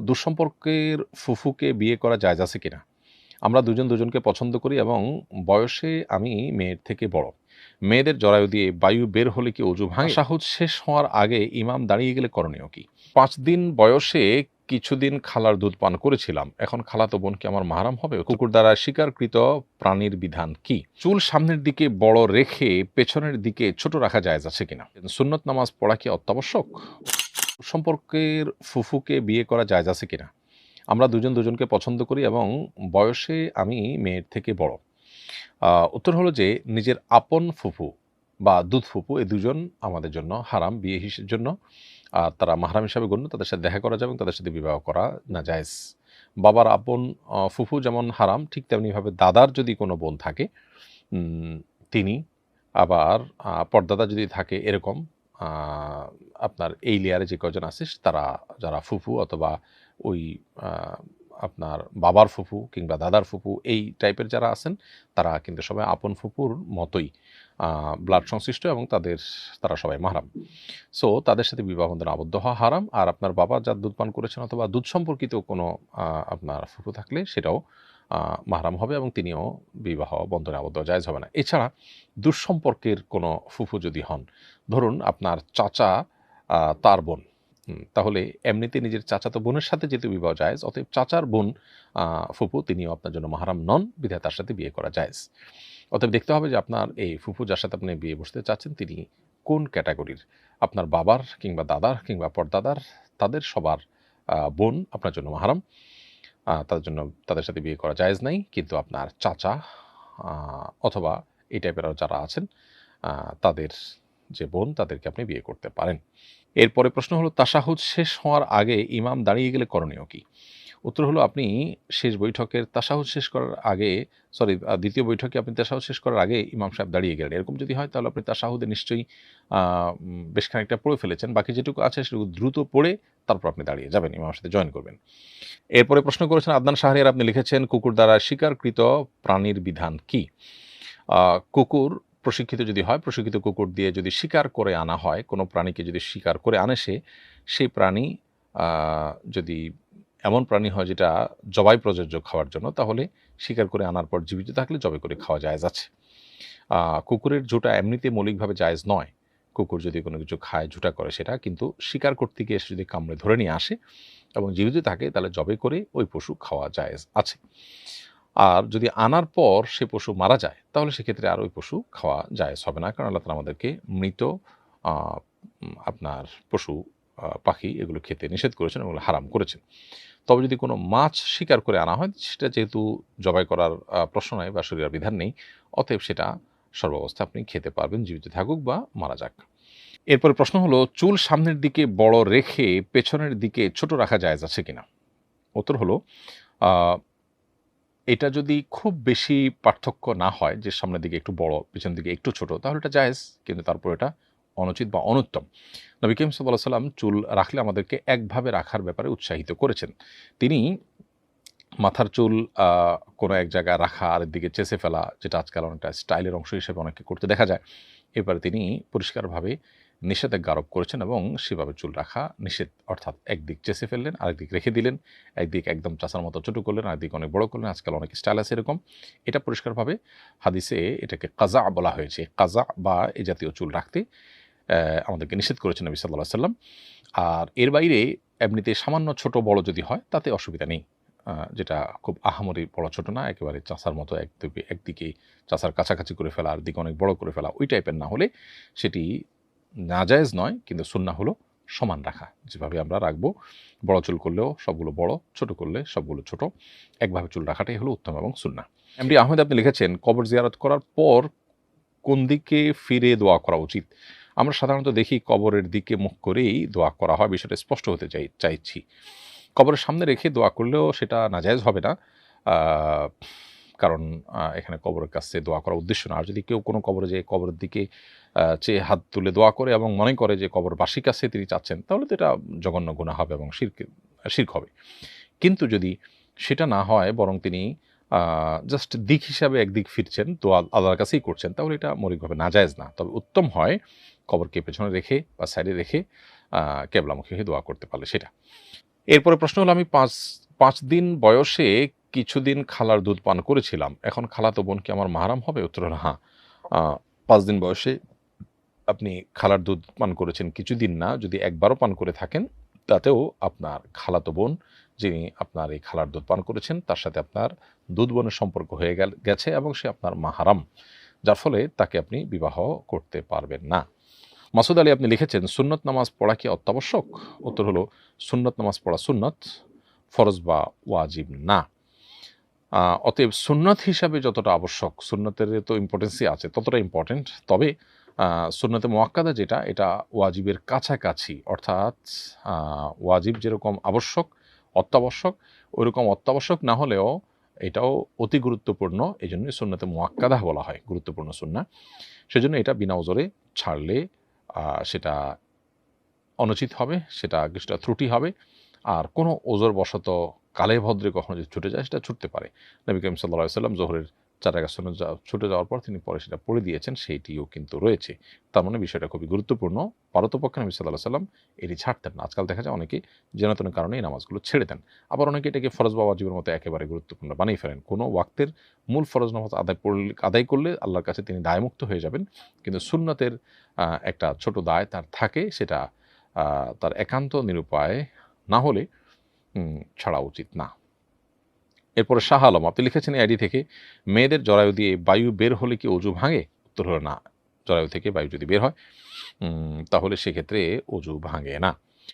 দুঃসম্পর্কের ফুফুকে বিয়ে করা জায়জ আছে কিনা? আমরা দুজন দুজনকে পছন্দ করি এবং বয়সে আমি মেয়ের থেকে বড়। মেয়েদের জরায়ু দিয়ে বায়ু বের হলে কি অজু ভাঙে? শাহুদ শেষ হওয়ার আগে ইমাম দাঁড়িয়ে গেলে করণীয় কি? পাঁচ দিন বয়সে কিছুদিন খালার দুধ পান করেছিলাম। এখন খালাতো বোন কি আমার মাহারাম হবে? কুকুর দ্বারা শিকারকৃত প্রাণীর বিধান কি? চুল সামনের দিকে বড় রেখে পেছনের দিকে ছোট রাখা যায় আছে কিনা? সুন্নত নামাজ পড়া কি অত্যাবশ্যক? সম্পর্কের ফুফুকে বিয়ে করা যায় আছে কিনা? আমরা দুজন দুজনকে পছন্দ করি এবং বয়সে আমি মেয়ের থেকে বড়। উত্তর হলো যে নিজের আপন ফুফু বা দুধ ফুফু এই দুজন আমাদের জন্য হারাম বিয়ে হিসের জন্য। আর তারা মাহারাম হিসাবে গণ্য, তাদের সাথে দেখা করা যাবে এবং তাদের সাথে বিবাহ করা না জায়েজ বাবার আপন ফুফু যেমন হারাম, ঠিক তেমনিভাবে দাদার যদি কোনো বোন থাকে তিনি আবার পর্দাদা যদি থাকে এরকম আপনার এই লেয়ারে যে কজন আছে, তারা যারা ফুফু অথবা ওই আপনার বাবার ফুফু কিংবা দাদার ফুফু, এই টাইপের যারা আছেন, তারা কিন্তু সবাই আপন ফুপুর মতোই ব্লাড সংশ্লিষ্ট এবং তাদের, তারা সবাই মাহারাম। সো তাদের সাথে বিবাহ বন্ধনে আবদ্ধ হওয়া হারাম। আর আপনার বাবা যার দুধ পান করেছেন অথবা দুধ সম্পর্কিত কোনো আপনার ফুফু থাকলে সেটাও মাহারাম হবে এবং তিনিও বিবাহ বন্ধনে আবদ্ধ, জায়জ হবে না। এছাড়া দুঃসম্পর্কের কোনো ফুফু যদি হন, ধরুন আপনার চাচা তার বোন তাহলে এমনিতে নিজের চাচাতো বোনের সাথে যেহেতু বিবাহ জায়েজ, অতএব চাচার বোন ফুফু, তিনিও আপনার জন্য মাহারাম নন, বিধায় তার সাথে বিয়ে করা জায়েজ। অতএব দেখতে হবে যে আপনার এই ফুফু যার সাথে আপনি বিয়ে বসতে চাচ্ছেন, তিনি কোন ক্যাটাগরির? আপনার বাবার কিংবা দাদার কিংবা পরদাদার, তাদের সবার বোন আপনার জন্য মাহারাম। তাদের জন্য তাদের সাথে বিয়ে করা যায়জ নাই, কিন্তু আপনার চাচা অথবা এই টাইপের যারা আছেন তাদের যে বোন, তাদেরকে আপনি বিয়ে করতে পারেন। এরপরে প্রশ্ন হলো, তাসাহুদ শেষ হওয়ার আগে ইমাম দাঁড়িয়ে গেলে করণীয় কি? উত্তর হলো আপনি শেষ বৈঠকের তাশাহুদ শেষ করার আগে সরি দ্বিতীয় বৈঠকে আপনি তাশাহুদ শেষ করার আগে ইমাম সাহেব দাঁড়িয়ে গেলেন। এরকম যদি হয় তাহলে আপনি তাশাহুদে নিশ্চয়ই বেশ খানিকটা পড়ে ফেলেছেন। বাকি যেটুকু আছে সেটুকু দ্রুত পড়ে তারপর আপনি দাঁড়িয়ে যাবেন ইমামের সাথে জয়েন করবেন। এরপরে প্রশ্ন করেছেন, আদনান শাহরিয়ার আপনি লিখেছেন, কুকুর দ্বারা শিকারকৃত প্রাণীর বিধান কি? কুকুর প্রশিক্ষিত যদি হয়, প্রশিক্ষিত কুকুর দিয়ে যদি শিকার করে আনা হয়, কোনো প্রাণীকে যদি শিকার করে আনে সে, সেই প্রাণী যদি এমন প্রাণী হয় যেটা জবাই প্রযোজ্য খাওয়ার জন্য, তাহলে শিকার করে আনার পর জীবিত থাকলে জবাই করে খাওয়া জায়েজ আছে। কুকুরের ঝুটা এমনিতে মৌলিকভাবে জায়েজ নয়। কুকুর যদি কোনো কিছু খায়, ঝুটা করে সেটা, কিন্তু শিকার করতে গিয়ে এসে যদি কামড়ে ধরে নিয়ে আসে এবং জীবিত থাকে, তাহলে জবে করে ওই পশু খাওয়া জায়েজ আছে। আর যদি আনার পর সে পশু মারা যায়, তাহলে সেক্ষেত্রে আর ওই পশু খাওয়া জায়েজ হবে না, কারণ আল্লাহ তাআলা আমাদেরকে মৃত আপনার পশু পাখি এগুলো খেতে নিষেধ করেছেন এগুলো হারাম করেছেন। তবে যদি কোনো মাছ শিকার করে আনা হয়, সেটা যেহেতু জবাই করার প্রশ্ন নাই বা শরীরের বিধান নেই, অতএব সেটা সর্বাবস্থা আপনি খেতে পারবেন, জীবিত থাকুক বা মারা যাক। এরপরে প্রশ্ন হলো, চুল সামনের দিকে বড় রেখে পেছনের দিকে ছোট রাখা জায়েজ আছে কিনা? উত্তর হলো এটা যদি খুব বেশি পার্থক্য না হয়, যে সামনের দিকে একটু বড়, পেছনের দিকে একটু ছোট, তাহলে এটা জায়েজ, কিন্তু তারপর এটা অনুচিত বা অনুত্তম। নবী করিম সাল্লাহ সাল্লাম চুল রাখলে আমাদেরকে একভাবে রাখার ব্যাপারে উৎসাহিত করেছেন। তিনি মাথার চুল কোনো এক জায়গায় রাখা আর দিকে চেষে ফেলা, যেটা আজকাল অনেকটা স্টাইলের অংশ হিসেবে অনেকে করতে দেখা যায়। এবারে তিনি পরিষ্কারভাবে নিষেধাজ্ঞা আরোপ করেছেন এবং সেভাবে চুল রাখা নিষেধ, অর্থাৎ একদিক চেষে ফেললেন, আরেকদিক রেখে দিলেন, একদিক একদম চাষার মতো ছোটো করলেন, আরেকদিক অনেক বড় করলেন, আজকাল অনেক স্টাইল আছে এরকম। এটা পরিষ্কারভাবে হাদিসে এটাকে কাজা বলা হয়েছে। কাজা বা এই জাতীয় চুল রাখতে আমাদেরকে নিষেধ করেছেন নবী সাল্লাহ সাল্লাম। আর এর বাইরে এমনিতে সামান্য ছোট বড় যদি হয়, তাতে অসুবিধা নেই। যেটা খুব আহামরি বড় ছোট না, একেবারে চাষার মতো একদিকে একদিকে চাষার কাছাকাছি করে ফেলা আর দিকে অনেক বড় করে ফেলা, ওই টাইপের না হলে সেটি নাজায়েজ নয়, কিন্তু সুন্না হলো সমান রাখা। যেভাবে আমরা রাখব, বড় চুল করলেও সবগুলো বড়, ছোট করলে সবগুলো ছোট। একভাবে চুল রাখাটাই হলো উত্তম এবং সুন্না এমডি আহমেদ, আপনি লিখেছেন, কবর জিয়ারত করার পর কোন দিকে ফিরে দোয়া করা উচিত? আমরা সাধারণত দেখি কবরের দিকে মুখ করেই দোয়া করা হয়, বিষয়টা স্পষ্ট হতে চাই, চাইছি। কবরের সামনে রেখে দোয়া করলেও সেটা নাজায়েজ হবে না। কারণ এখানে কবরের কাছে দোয়া করার উদ্দেশ্য না। আর যদি কেউ কোনো কবরে যে কবরের দিকে চেয়ে হাত তুলে দোয়া করে এবং মনে করে যে কবর কবরবাসীর কাছে তিনি চাচ্ছেন, তাহলে তো এটা জঘন্য গুণা হবে এবং শির্ক শির্ক হবে। কিন্তু যদি সেটা না হয়, বরং তিনি জাস্ট দিক হিসাবে একদিক ফিরছেন, তো আল্লাহর কাছেই করছেন, তাহলে এটা মৌলিকভাবে নাজায়েজ না। তবে উত্তম হয় কবরকে পেছনে রেখে বা সাইডে রেখে কেবলামুখী হয়ে দোয়া করতে পারলে সেটা। এরপরে প্রশ্ন হলো, আমি পাঁচ পাঁচ দিন বয়সে কিছুদিন খালার দুধ পান করেছিলাম, এখন খালাতো বোন কি আমার মাহারাম হবে? উত্তর হ্যাঁ পাঁচ দিন বয়সে আপনি খালার দুধ পান করেছেন কিছুদিন না, যদি একবারও পান করে থাকেন তাতেও আপনার খালাতো বোন যিনি আপনার এই খালার দুধ পান করেছেন, তার সাথে আপনার দুধ বোনের সম্পর্ক হয়ে গেছে এবং সে আপনার মাহারাম, যার ফলে তাকে আপনি বিবাহ করতে পারবেন না। মাসুদ আলী আপনি লিখেছেন, সুন্নত নামাজ পড়া কি অত্যাবশ্যক? উত্তর হলো, সুন্নত নামাজ পড়া সুন্নত, ফরজ বা ওয়াজিব না। অতএব সুন্নত হিসাবে যতটা আবশ্যক, সুন্নতের তো ইম্পর্টেন্সই আছে, ততটা ইম্পর্টেন্ট তবে সুন্নতে মোয়াক্কাদা যেটা, এটা ওয়াজিবের কাছাকাছি। অর্থাৎ ওয়াজিব যেরকম আবশ্যক, অত্যাবশ্যক ওইরকম অত্যাবশ্যক না হলেও এটাও অতি গুরুত্বপূর্ণ। এই জন্যই সুন্নতে মোয়াক্কাদা বলা হয়, গুরুত্বপূর্ণ সুন্না। সেজন্য এটা বিনা ওজরে ছাড়লে সেটা অনুচিত হবে, সেটা কিছুটা ত্রুটি হবে। আর কোনো ওজোর বশত কালে ভদ্রে কখনো যদি ছুটে যায়, সেটা ছুটতে পারে। নবী করিম সাল্লাহ সাল্লাম জোহরের চার যা ছুটে যাওয়ার পর তিনি পরে সেটা পড়ে দিয়েছেন, সেইটিও কিন্তু রয়েছে। তার মানে বিষয়টা খুবই গুরুত্বপূর্ণ। পারতপক্ষে নবী সাল্লাহ সাল্লাম এটি ছাড়তেন না। আজকাল দেখা যায় অনেকে জেনাতনের কারণে এই নামাজগুলো ছেড়ে দেন। আবার অনেকে এটাকে ফরজ বাবা ওয়াজিবের মতো একেবারে গুরুত্বপূর্ণ বানিয়ে ফেলেন। কোনো ওয়াক্তের মূল ফরজ নামাজ আদায় পড়লে আদায় করলে আল্লাহর কাছে তিনি দায়মুক্ত হয়ে যাবেন। কিন্তু সুন্নতের একটা ছোট দায় তার থাকে সেটা তার একান্ত নিরুপায় না হলে ছাড়া উচিত না। এরপরে শাহ আলম আপনি লিখেছেন আইডি থেকে, মেয়েদের জরায়ু দিয়ে বায়ু বের হলে কি অজু ভাঙে? উত্তর হলো না। জরায়ু থেকে বায়ু যদি বের হয় তাহলে সেক্ষেত্রে অজু ভাঙে না।